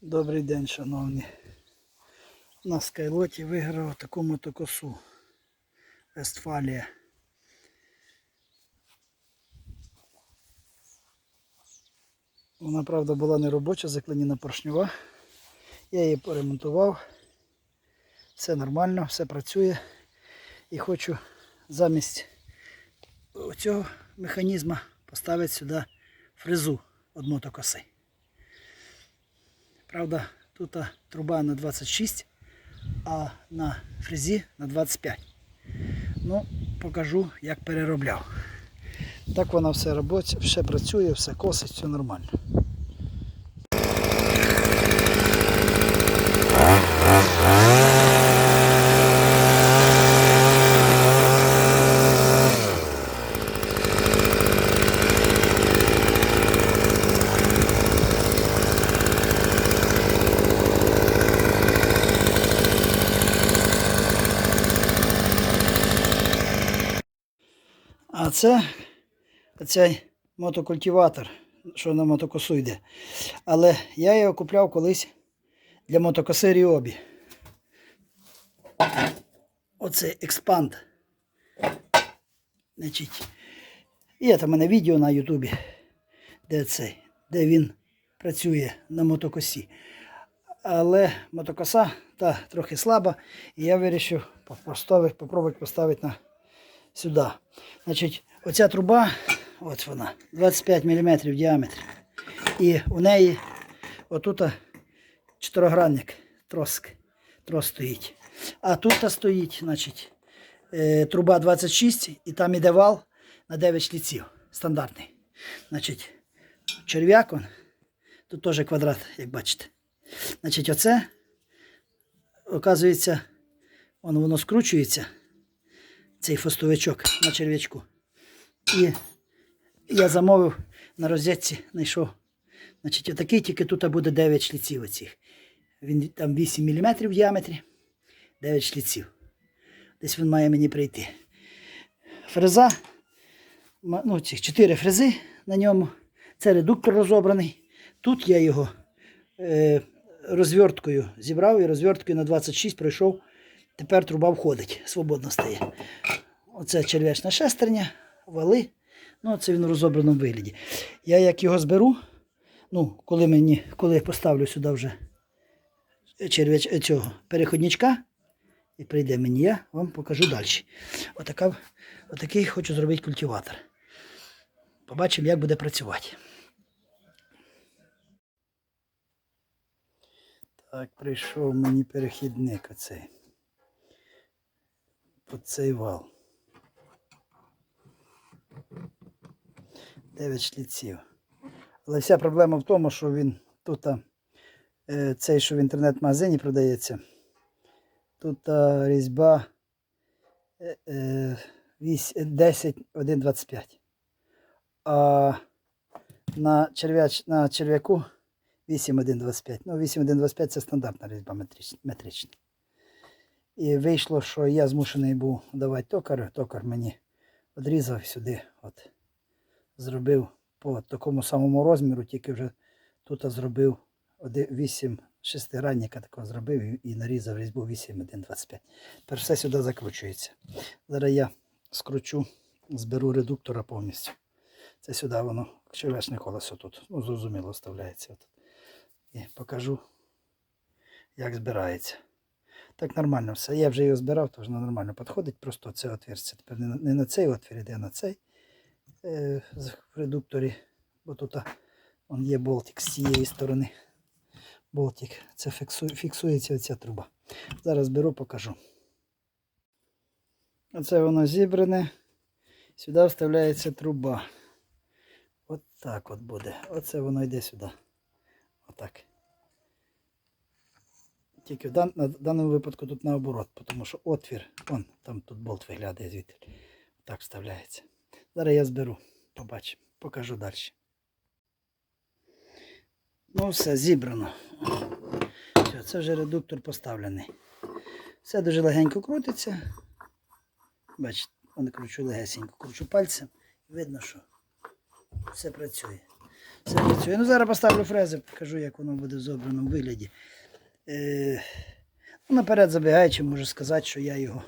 Добрий день, шановні. На Скайлоті виграв таку мотокосу. Вестфалія. Вона, правда, була не робоча, заклинена поршнева. Я її поремонтував. Все нормально, все працює. І хочу замість цього механізму поставити сюди фрезу від мотокоси. Правда, тут труба на 26, а на фрезі на 25. Ну, покажу, як переробляв. Так вона все робить, все працює, все косить, все нормально. Це цей мотокультиватор, що на мотокосу йде. Але я його купляв колись для мотокоси Ріобі. Оце експанд. Значить, є там у мене відео на Ютубі, де цей, де він працює на мотокосі. Але мотокоса та трохи слаба, і я вирішив попробувати поставити на сюди. Значить, оця труба, от вона, 25 мм в діаметрі. І у неї отут чотиригранник, троск, трос стоїть. А тут стоїть, значить, е, труба 26 і там іде вал на 9 шліців. Стандартний. Значить, черв'як, он, тут теж квадрат, як бачите. Значить, оце, оказується, воно, воно скручується цей фостовичок на черв'ячку. І я замовив на розетці, знайшов. Значить, отакий, тільки тут буде 9 шліців оцих. Він там 8 мм в діаметрі, 9 шліців. Десь він має мені прийти. Фреза, ну, цих 4 фрези на ньому. Це редуктор розобраний. Тут я його е, розверткою зібрав і розверткою на 26 пройшов. Тепер труба входить, свободно стає. Оце черв'ячна шестерня, вали. Ну, це він в розобраному вигляді. Я як його зберу, ну, коли мені, коли я поставлю сюди вже черв'яч, цього переходничка, і прийде мені, я вам покажу далі. Отака, отакий хочу зробити культиватор. Побачимо, як буде працювати. Так, прийшов мені перехідник оцей. Под цей вал. 9 шліців. Але вся проблема в тому, що він тут е, цей, що в інтернет-магазині продається. Тут різьба е, е, вісь- е, 10 1,25. А на, черв'яч, на черв'яку 8,125. Ну, 8,125 це стандартна різьба метрична. І вийшло, що я змушений був давати токар. Токар мені відрізав сюди. От, зробив по такому самому розміру, тільки вже тут зробив 8 шестигранника такого зробив і- нарізав різьбу 8,125. Тепер все сюди закручується. Зараз я скручу, зберу редуктора повністю. Це сюди воно червячне колесо тут. Ну, зрозуміло, вставляється. І покажу, як збирається. Так нормально все. Я вже його збирав, то вже нормально підходить. Просто це отверстя. Тепер не, на- цей отвір а на цей е, в редукторі. Бо тут он є болтик з цієї сторони. Болтик. Це фіксує, фіксується оця труба. Зараз беру, покажу. Оце воно зібране. Сюди вставляється труба. От так от буде. Оце воно йде сюди. Отак. Тільки в дан, на даному випадку тут наоборот, тому що отвір, он, там тут болт виглядає звідти. Так вставляється. Зараз я зберу, побачимо, покажу далі. Ну все, зібрано. Все, це вже редуктор поставлений. Все дуже легенько крутиться. Бачите, кручу легесенько, кручу пальцем. Видно, що все працює. Все працює. Ну зараз поставлю фрези, покажу, як воно буде в зобраному вигляді. Е, ну, наперед забігаючи, можу сказати, що я його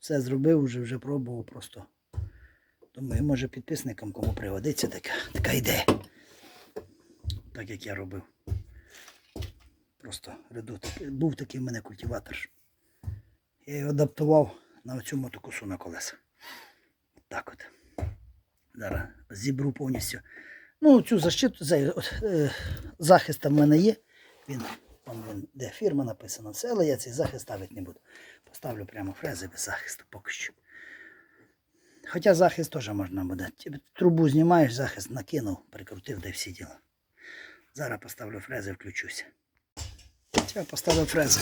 все зробив, вже, вже пробував просто. Думаю, може підписникам кому пригодиться така, така ідея. Так як я робив. Просто редут. Був такий в мене культиватор. Я його адаптував на цю мотокосу на колеса. Так от. Зараз зібру повністю. Ну, цю защиту, е, захист в мене є. Він, там він, де фірма написана, все, але я цей захист ставити не буду. Поставлю прямо фрези без захисту поки що. Хоча захист теж можна буде. Трубу знімаєш, захист накинув, прикрутив, де всі діла. Зараз поставлю фрези, включуся. Все, поставив фрези.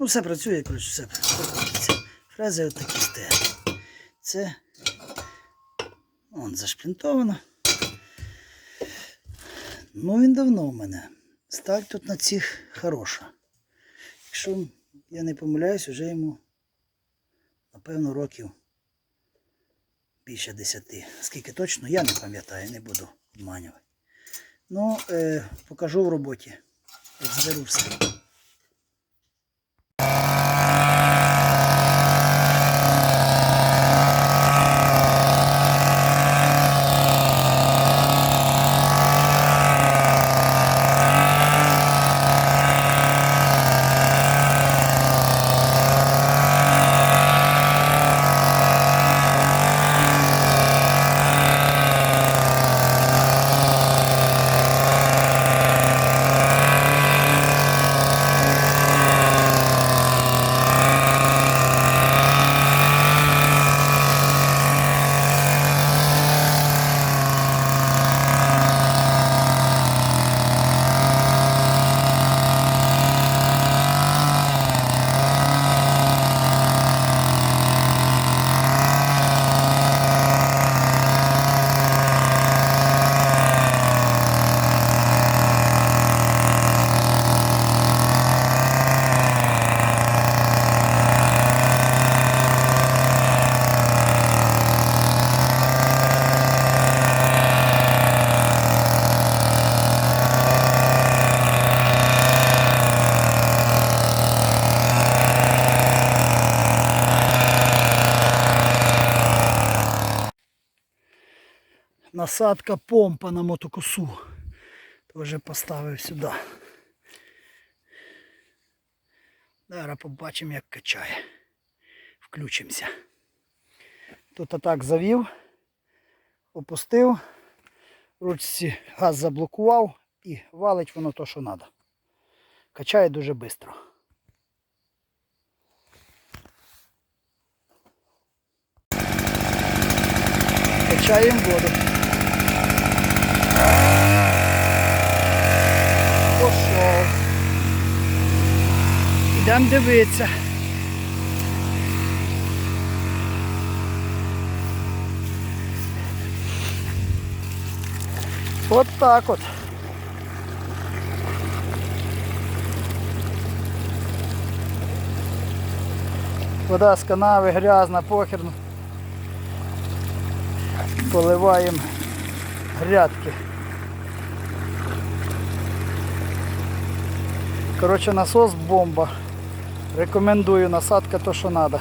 Ну, все працює, коротше, все працюється. Фрези отакі стоять. Це он зашплінтовано. Ну, він давно в мене. Сталь тут на цих хороша. Якщо я не помиляюсь, вже йому, напевно, років більше десяти. Скільки точно, я не пам'ятаю, не буду обманювати. Ну, е, покажу в роботі. Зберу все. Насадка помпа на мотокосу. Тоже поставив сюди. Зараз побачимо, як качає. Включимося. Тут отак завів, опустив, ручці газ заблокував і валить воно то, що треба. Качає дуже швидко. Качаємо воду. Йдемо дивитися. От так от. Вода з канави грязна, похер. Поливаємо грядки. Коротше, насос бомба. Рекомендую насадка то, що треба.